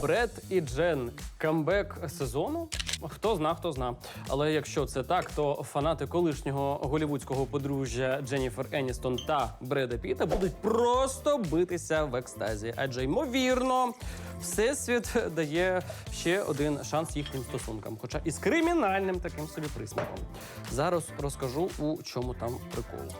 Бред і Джен камбек сезону. Хто зна, хто зна. Але якщо це так, то фанати колишнього голівудського подружжя Дженніфер Еністон та Бреда Піта будуть просто битися в екстазі. Адже ймовірно, всесвіт дає ще один шанс їхнім стосункам, хоча і з кримінальним таким собі присмаком. Зараз розкажу, у чому там прикол.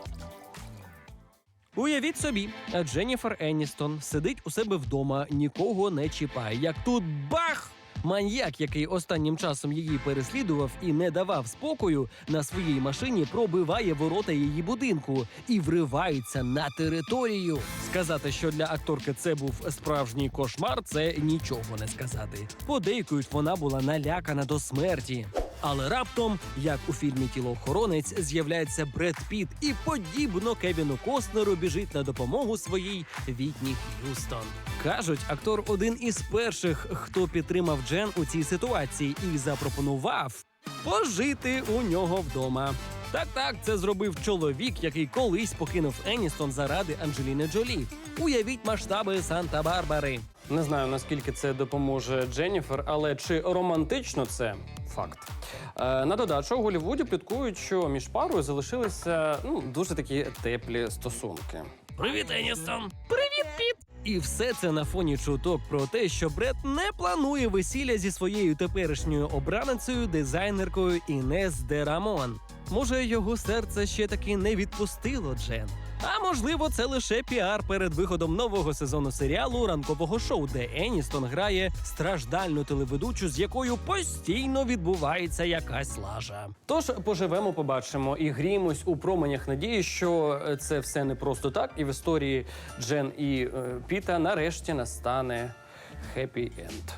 Уявіть собі, Дженніфер Еністон сидить у себе вдома, нікого не чіпає. Як тут бах! Маньяк, який останнім часом її переслідував і не давав спокою, на своїй машині пробиває ворота її будинку і вривається на територію. Сказати, що для акторки це був справжній кошмар, це нічого не сказати. Подейкують, вона була налякана до смерті. Але раптом, як у фільмі Тілоохоронець, з'являється Бред Піт і подібно Кевіну Костнеру біжить на допомогу своїй Вітні Х'юстон. Кажуть, актор один із перших, хто підтримав Джен у цій ситуації і запропонував пожити у нього вдома. Так, так, це зробив чоловік, який колись покинув Еністон заради Анджеліни Джолі. Уявіть масштаби Санта-Барбари. Не знаю наскільки це допоможе Дженніфер, але чи романтично це факт. Е, на додачу у Голлівуді пліткують, що між парою залишилися ну дуже такі теплі стосунки. Привіт, Еністон! Привіт, Піт! І все це на фоні чуток про те, що Бред не планує весілля зі своєю теперішньою обраницею, дизайнеркою Інес де Рамон. Може, його серце ще таки не відпустило Джен. А можливо, це лише піар перед виходом нового сезону серіалу ранкового шоу, де Еністон грає страждальну телеведучу, з якою постійно відбувається якась лажа. Тож поживемо, побачимо і гріємось у променях надії, що е, це все не просто так, і в історії Джен і е, Піта нарешті настане хеппі енд.